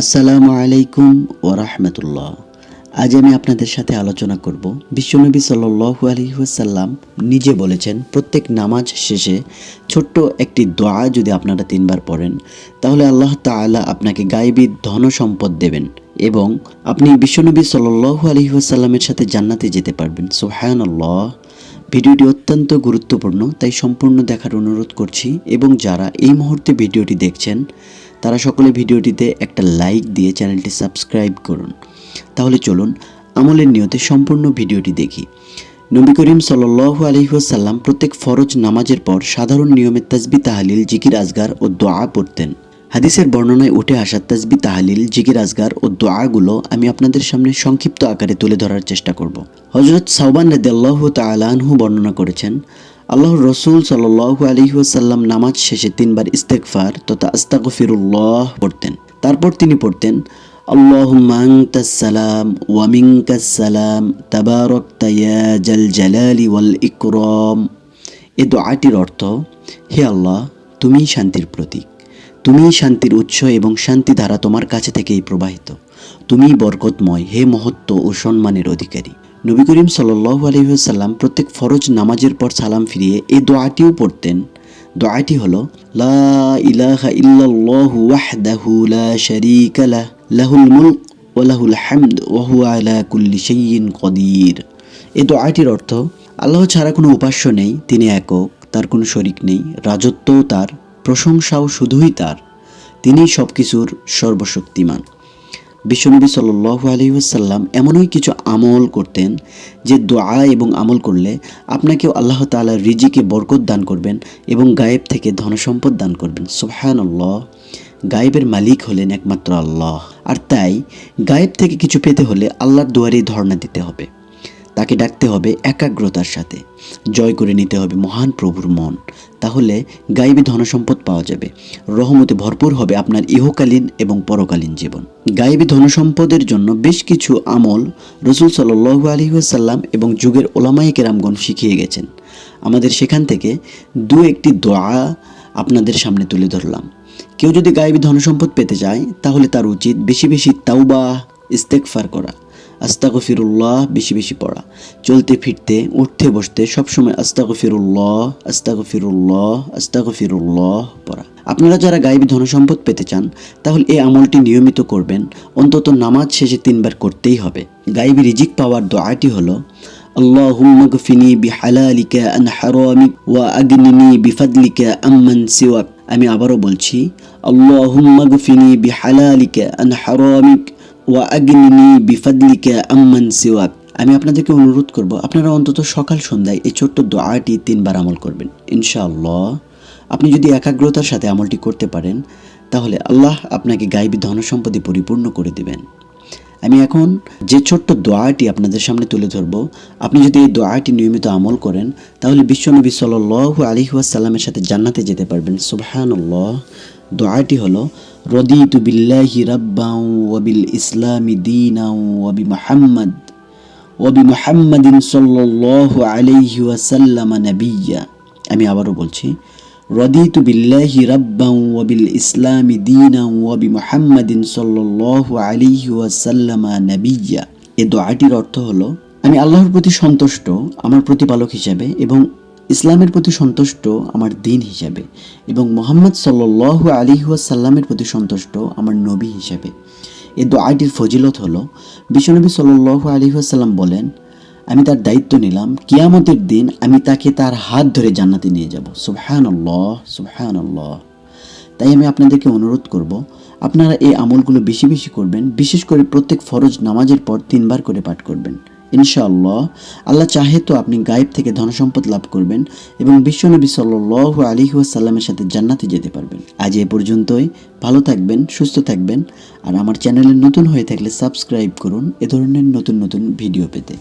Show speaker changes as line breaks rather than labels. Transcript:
আসসালামু আলাইকুম ও রাহমাতুল্লাহ। আজ আমি আপনাদের সাথে আলোচনা করব। বিশ্বনবী সাল্লু আলহিহাসাল্লাম নিজে বলেছেন, প্রত্যেক নামাজ শেষে ছোট্ট একটি দোয়া যদি আপনারা তিনবার পড়েন, তাহলে আল্লাহ তাআলা আপনাকে গায়েবী ধন সম্পদ দেবেন এবং আপনি বিশ্বনবী সাল্লু আলহিহাসাল্লামের সাথে জান্নাতে যেতে পারবেন। সোহায়নল্লাহ ভিডিওটি অত্যন্ত গুরুত্বপূর্ণ, তাই সম্পূর্ণ দেখার অনুরোধ করছি এবং যারা এই মুহূর্তে ভিডিওটি দেখছেন তারা সকলে ভিডিওটিতে একটা লাইক দিয়ে চ্যানেলটি সাবস্ক্রাইব করুন। তাহলে চলুন আমলের নিয়তে সম্পূর্ণ ভিডিওটি দেখি। নবী করিম সাল্লু আলহিহাসাল্লাম প্রত্যেক ফরজ নামাজের পর সাধারণ নিয়মের তাজবি তাহালিল, জিকির, আজগার ও দোয়া পড়তেন। হাদিসের বর্ণনায় উঠে আসা তাজবি তাহালিল, জিকির, আজগার ও দোয়াগুলো আমি আপনাদের সামনে সংক্ষিপ্ত আকারে তুলে ধরার চেষ্টা করব। হজরত সাউবান রেদাল্লাহ তালানহু বর্ণনা করেছেন আল্লাহ রসুল সাল্লু আলহিহাসাল্লাম নামাজ শেষে তিনবার ইস্তেকফার তথা আস্তাকফিরুল্লাহ পড়তেন। তারপর তিনি পড়তেন আল্লাহমাংসালাম জাল ওয়াল ইকরম। এ দোয়াটির অর্থ, হে আল্লাহ, তুমিই শান্তির প্রতীক। তুমি শান্তির উৎস এবং শান্তি ধারা তোমার কাছে থেকেই প্রবাহিত। তুমি বরকতময়, হে মহত্ব ও সম্মানের অধিকারী। নবী করিম সাল্লু আলহিহাল্লাম প্রত্যেক ফরজ নামাজের পর সালাম ফিরিয়ে এই দোয়াটিও পড়তেন। দোয়াটি হলো, লা ইলাহা ইল্লাল্লাহু লা লাহুল আলা কুল্লি কদির এই দোয়াটির অর্থ, আল্লাহ ছাড়া কোনো উপাস্য নেই, তিনি একক, তার কোনো শরিক নেই, রাজত্বও তার, প্রশংসাও শুধুই তার। তিনিই সব কিছুর সর্বশক্তিমান। বিশ্বনবী সাল্লু আলহিহাসাল্লাম এমনই কিছু আমল করতেন যে দোয়া এবং আমল করলে আপনাকেও আল্লাহ তালা রিজিকে বরকত দান করবেন এবং গায়েব থেকে ধনসম্পদ দান করবেন। সুবহানাল্লাহ। গায়েবের মালিক হলেন একমাত্র আল্লাহ। আর তাই গায়েব থেকে কিছু পেতে হলে আল্লাহর দুয়ারেই ধর্ণা দিতে হবে। তাকে ডাকতে হবে একাগ্রতার সাথে। জয় করে নিতে হবে মহান প্রভুর মন। তাহলে গাইবী ধনসম্পদ পাওয়া যাবে। রহমতে ভরপুর হবে আপনার ইহকালীন এবং পরকালীন জীবন। গাইবী ধনসম্পদের জন্য বেশ কিছু আমল রসুল সাল্লু আলহিহাসাল্লাম এবং যুগের ওলামাই কেরামগণ শিখিয়ে গেছেন। আমাদের সেখান থেকে দু একটি দোয়া আপনাদের সামনে তুলে ধরলাম। কেউ যদি গায়েবী ধনসম্পদ পেতে চায়, তাহলে তার উচিত বেশি বেশি তাওবা ইস্তেকফার করা। আস্তাগফিরুল্লাহ বেশি বেশি পড়া চলতে ফিরতে উঠতে বসতে সবসময় আস্তাগফিরুল্লাহ আস্তাগফিরুল্লাহ আস্তাগফিরুল্লাহ পড়া আপনারা যারা গায়েবী ধনসম্পদ পেতে চান তাহলে এই আমলটি নিয়মিত করবেন অন্তত নামাজ শেষে তিনবার করতেই হবে গায়েবী রিজিক পাওয়ার দোয়াটি হলো اللهم اغفني بحلالك عن حرامك واغنني بفضلك عمن سواك আমি আবারও বলছি আল্লাহুম্মা গফিনি বিহালালিকা আন হারামিক ওয়া আগনিনি বিফাদলিকা আম্মান সিওয়াক। আমি আপনাদেরকে অনুরোধ করব, আপনারা অন্তত সকাল সন্ধ্যায় এই ছোট্ট দোয়াটি তিনবার আমল করবেন। ইনশাআল্লাহ, আপনি যদি একাগ্রতার সাথে আমলটি করতে পারেন, তাহলে আল্লাহ আপনাকে গাইবী ধনসম্পদে পরিপূর্ণ করে দেবেন। আমি এখন যে ছোট্ট দোয়াটি আপনাদের সামনে তুলে ধরব, আপনি যদি এই দোয়াটি নিয়মিত আমল করেন, তাহলে বিশ্বনবী সাল্লু আলিহাসাল্লামের সাথে জান্নাতে যেতে পারবেন। সুবহানুল্লাহ দোয়াটি হলো, রদিতু বিল্লাহি রাব্বাউ ওয়াবিল ইসলামি দীনাউ ওয়াবি মুহাম্মদ ওয়াবি মুহাম্মাদিন সাল্লাল্লাহু আলাইহি ওয়াসাল্লাম নাবিয়্যা। আমি আবারও বলছি, রদিতু বিল্লাহি রাব্বাউ ওয়াবিল ইসলামি দীনাউ ওয়াবি মুহাম্মাদিন সাল্লাল্লাহু আলাইহি ওয়াসাল্লাম নাবিয়্যা। এই দোয়াটির অর্থ হলো, আমি আল্লাহর প্রতি সন্তুষ্ট, আমার প্রতিপালক হিসাবে এবং ইসলামের প্রতি সন্তুষ্ট আমার দিন হিসাবে এবং মোহাম্মদ সাল্লু আলী সাল্লামের প্রতি সন্তুষ্ট আমার নবী হিসাবে। এই দোয়াটির ফজিলত হলো বিশ্বনবী সাল্লু আলী সাল্লাম বলেন, আমি তার দায়িত্ব নিলাম, কিয়ামতের দিন আমি তাকে তার হাত ধরে জান্নাতে নিয়ে যাব। সুবহান আল্লাহ সুবহান আল্লাহ তাই আমি আপনাদেরকে অনুরোধ করব, আপনারা এই আমলগুলো বেশি বেশি করবেন, বিশেষ করে প্রত্যেক ফরজ নামাজের পর তিনবার করে পাঠ করবেন। ইনশাআল্লাহ, আল্লাহ চাহে তো আপনি গায়েব থেকে ধনসম্পদ লাভ করবেন এবং বিশ্বনবী সাল্লু আলী সাল্লামের সাথে জান্নাতে যেতে পারবেন। আজ এ পর্যন্তই, ভালো থাকবেন, সুস্থ থাকবেন, আর আমার চ্যানেলে নতুন হয়ে থাকলে সাবস্ক্রাইব করুন এ ধরনের নতুন নতুন ভিডিও পেতে।